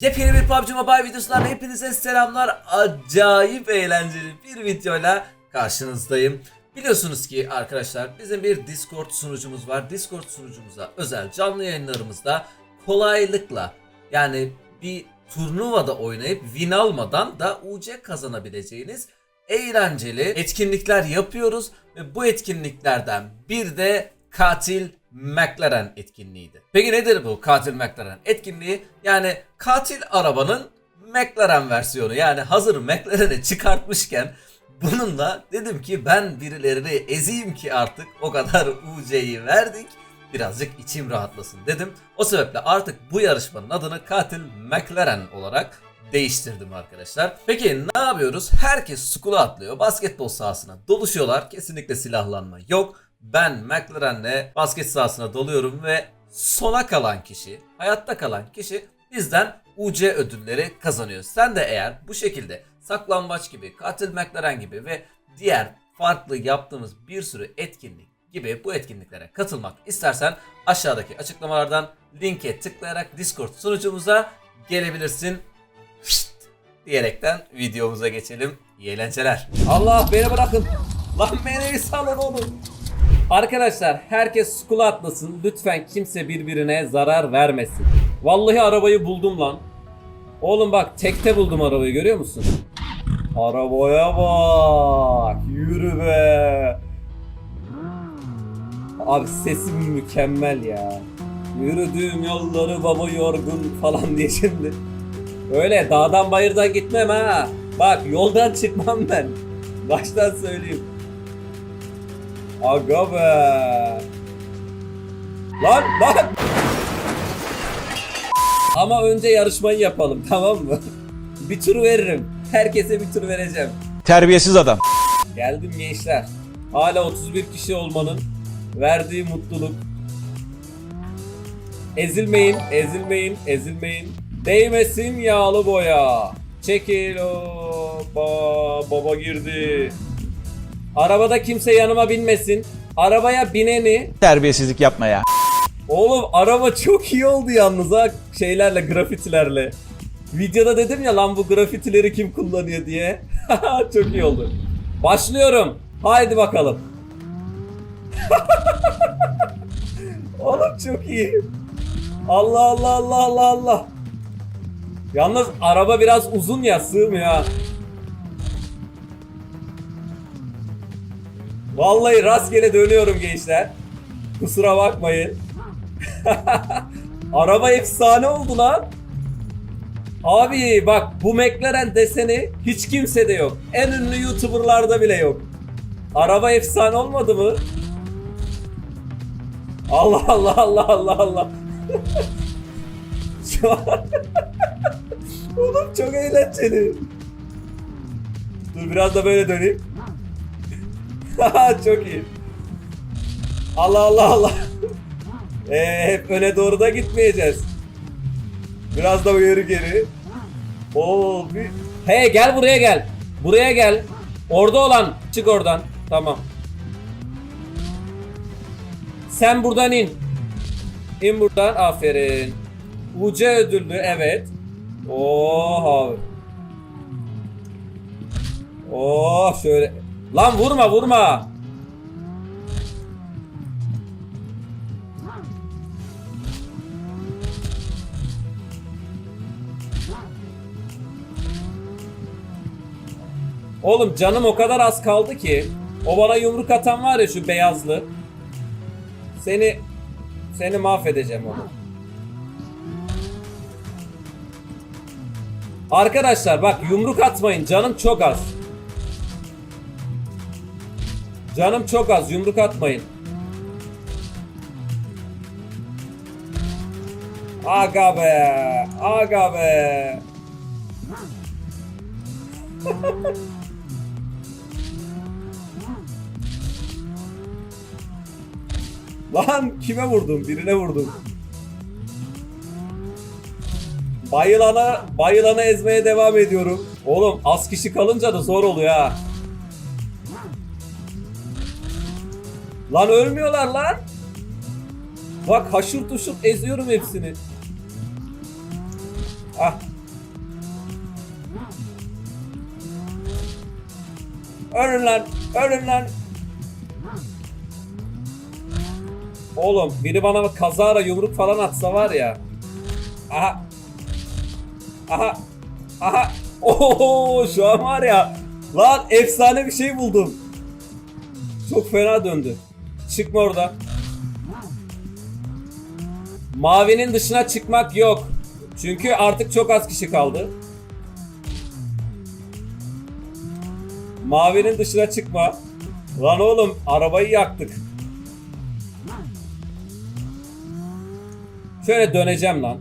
Yepyeni bir PUBG Mobile videosundan hepinize selamlar. Acayip eğlenceli bir videoyla karşınızdayım. Biliyorsunuz ki arkadaşlar bizim bir Discord sunucumuz var. Discord sunucumuza özel canlı yayınlarımızda kolaylıkla yani bir turnuvada oynayıp win almadan da UC kazanabileceğiniz eğlenceli etkinlikler yapıyoruz ve bu etkinliklerden bir de katil McLaren etkinliğiydi. Peki nedir bu katil McLaren etkinliği? Yani katil arabanın McLaren versiyonu. Yani hazır McLaren'i çıkartmışken bununla dedim ki ben birilerini ezeyim ki artık o kadar UC'yi verdik. Birazcık içim rahatlasın dedim. O sebeple artık bu yarışmanın adını Katil McLaren olarak değiştirdim arkadaşlar. Peki ne yapıyoruz? Herkes skula atlıyor. Basketbol sahasına doluşuyorlar. Kesinlikle silahlanma yok. Ben McLaren'le basket sahasına doluyorum ve sona kalan kişi, hayatta kalan kişi bizden UC ödülleri kazanıyor. Sen de eğer bu şekilde saklambaç gibi, katil McLaren gibi ve diğer farklı yaptığımız bir sürü etkinlik gibi bu etkinliklere katılmak istersen aşağıdaki açıklamalardan linke tıklayarak Discord sunucumuza gelebilirsin. Fişt diyerekten videomuza geçelim. İyi eğlenceler. Allah beni bırakın. Lan beni salın oğlum. Arkadaşlar herkes skula atlasın. Lütfen kimse birbirine zarar vermesin. Vallahi arabayı buldum lan. Oğlum bak tekte buldum arabayı görüyor musun? Arabaya bak. Yürü be. Abi sesim mükemmel ya. Yürüdüğüm yolları baba yorgun falan diye şimdi. Öyle dağdan bayırdan gitmem ha. Bak yoldan çıkmam ben. Baştan söyleyeyim. Aga be. Lan lan. Ama önce yarışmayı yapalım tamam mı? bir tur veririm. Herkese bir tur vereceğim. Terbiyesiz adam. Geldim gençler. Hala 31 kişi olmanın verdiği mutluluk. Ezilmeyin, ezilmeyin, ezilmeyin. Değmesin yağlı boya. Çekil o ba- baba girdi. Arabada kimse yanıma binmesin. Arabaya bineni Terbiyesizlik yapma ya. Oğlum araba çok iyi oldu yalnız ha şeylerle grafitilerle. Videoda dedim ya lan bu grafitileri kim kullanıyor diye. çok iyi oldu. Başlıyorum. Haydi bakalım. Oğlum çok iyi. Allah Allah Allah Allah Allah. Yalnız araba biraz uzun ya sığmıyor ha. Vallahi rastgele dönüyorum gençler. Kusura bakmayın. Araba efsane oldu lan. Abi bak bu McLaren deseni hiç kimsede yok. En ünlü YouTuber'larda bile yok. Araba efsane olmadı mı? Allah Allah Allah Allah Allah. Şu an... Oğlum çok eğlenceli. Dur biraz da böyle döneyim. çok iyi. Allah Allah Allah. Ee, hep öne doğru da gitmeyeceğiz. Biraz da uyarı geri. Oo, bir... Hey gel buraya gel. Buraya gel. Orada olan çık oradan. Tamam. Sen buradan in. İn buradan. Aferin. UC ödüllü evet. Oo abi. Oo şöyle. Lan vurma vurma. Oğlum canım o kadar az kaldı ki. O bana yumruk atan var ya şu beyazlı. Seni seni mahvedeceğim onu. Arkadaşlar bak yumruk atmayın. Canım çok az. Canım çok az. Yumruk atmayın. Aga be. Aga be. Lan kime vurdum? Birine vurdum. Bayılana, bayılana ezmeye devam ediyorum. Oğlum az kişi kalınca da zor oluyor ha. Lan ölmüyorlar lan. Bak haşır tuşur eziyorum hepsini. Ah. Ölün lan. Ölün lan. Oğlum biri bana kazara yumruk falan atsa var ya. Aha. Aha. Aha. Oho şu an var ya. Lan efsane bir şey buldum. Çok fena döndü. Çıkma oradan. Mavinin dışına çıkmak yok. Çünkü artık çok az kişi kaldı. Mavinin dışına çıkma. Lan oğlum arabayı yaktık. Şöyle döneceğim lan.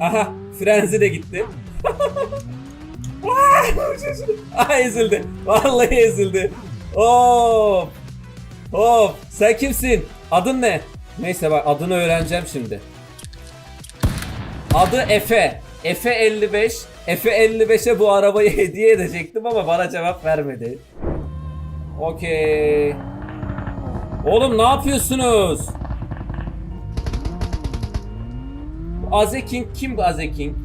Aha frenzi de gitti. Aa ezildi. Vallahi ezildi. Hop. Hop. Sen kimsin? Adın ne? Neyse bak adını öğreneceğim şimdi. Adı Efe. Efe 55. Efe 55'e bu arabayı hediye edecektim ama bana cevap vermedi. Okey. Oğlum ne yapıyorsunuz? Azeking kim bu Azeking?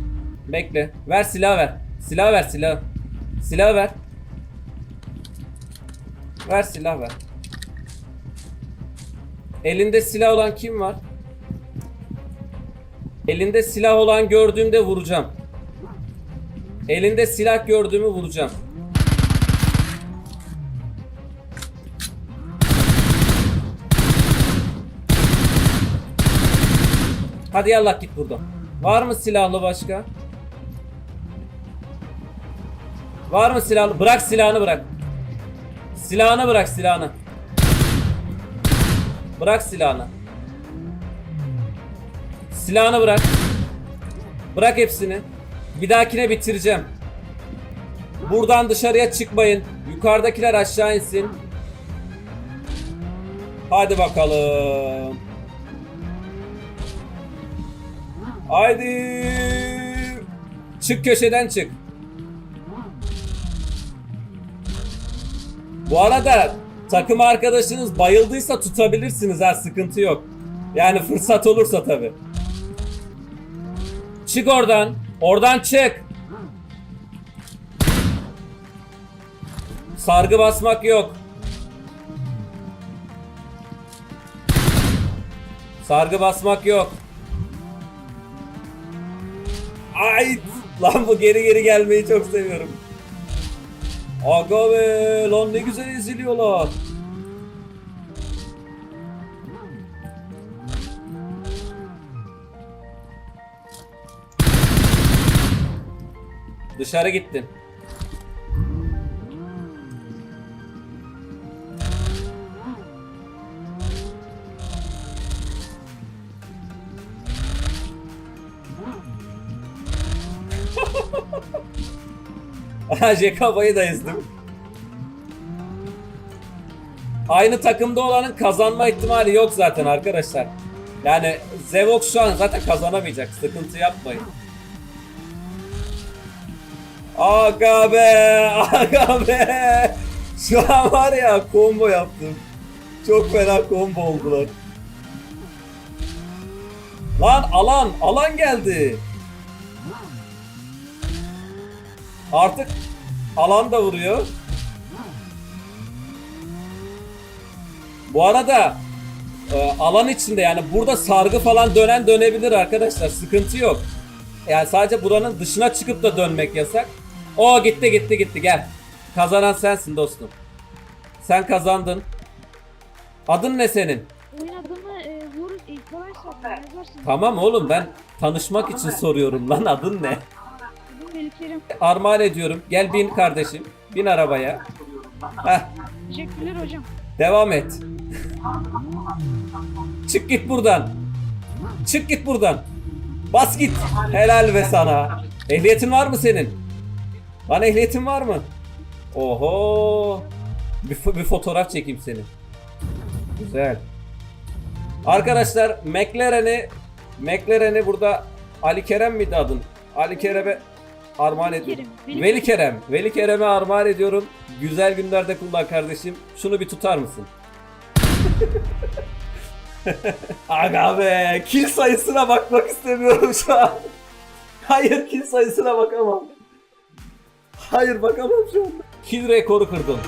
Bekle. Ver silah ver. Silah ver silah. Silah ver. Ver silah ver. Elinde silah olan kim var? Elinde silah olan gördüğümde vuracağım. Elinde silah gördüğümü vuracağım. Hadi yallah git buradan. Var mı silahlı başka? Var mı silahlı? Bırak silahını bırak. Silahını bırak silahını. Bırak silahını. Silahını bırak. Bırak hepsini. Bir dahakine bitireceğim. Buradan dışarıya çıkmayın. Yukarıdakiler aşağı insin. Hadi bakalım. Haydi. Çık köşeden çık. Bu arada takım arkadaşınız bayıldıysa tutabilirsiniz ha sıkıntı yok. Yani fırsat olursa tabi. Çık oradan. Oradan çık. Sargı basmak yok. Sargı basmak yok. Ay lan bu geri geri gelmeyi çok seviyorum. Aga be lan ne güzel eziliyorlar. Dışarı gittin. Aha Jekaba'yı da ezdim. Aynı takımda olanın kazanma ihtimali yok zaten arkadaşlar. Yani Zevox şu an zaten kazanamayacak. Sıkıntı yapmayın. Aga be! Aga be! Şu an var ya combo yaptım. Çok fena combo oldular. Lan alan! Alan geldi. Artık alan da vuruyor. Bu arada e, alan içinde yani burada sargı falan dönen dönebilir arkadaşlar. Sıkıntı yok. Yani sadece buranın dışına çıkıp da dönmek yasak. O gitti gitti gitti gel. Kazanan sensin dostum. Sen kazandın. Adın ne senin? Oyun adımı e, vur ilk. Tamam oğlum ben tanışmak için soruyorum lan adın ne? Melikerim. Armağan ediyorum. Gel bin kardeşim. Bin arabaya. Heh. Teşekkürler hocam. Devam et. Çık git buradan. Çık git buradan. Bas git. Helal be sana. Ehliyetin var mı senin? Lan ehliyetin var mı? Oho. Bir, bir fotoğraf çekeyim seni. Güzel. Arkadaşlar McLaren'i McLaren'i burada Ali Kerem miydi adın? Ali Kerem'e armağan ediyorum. Veli Kerem. Veli Kerem'e armağan ediyorum. Güzel günlerde kullan kardeşim. Şunu bir tutar mısın? Aga be, kill sayısına bakmak istemiyorum şu an. Hayır, kill sayısına bakamam. Hayır, bakamam şu anda. Kill rekoru kırdım.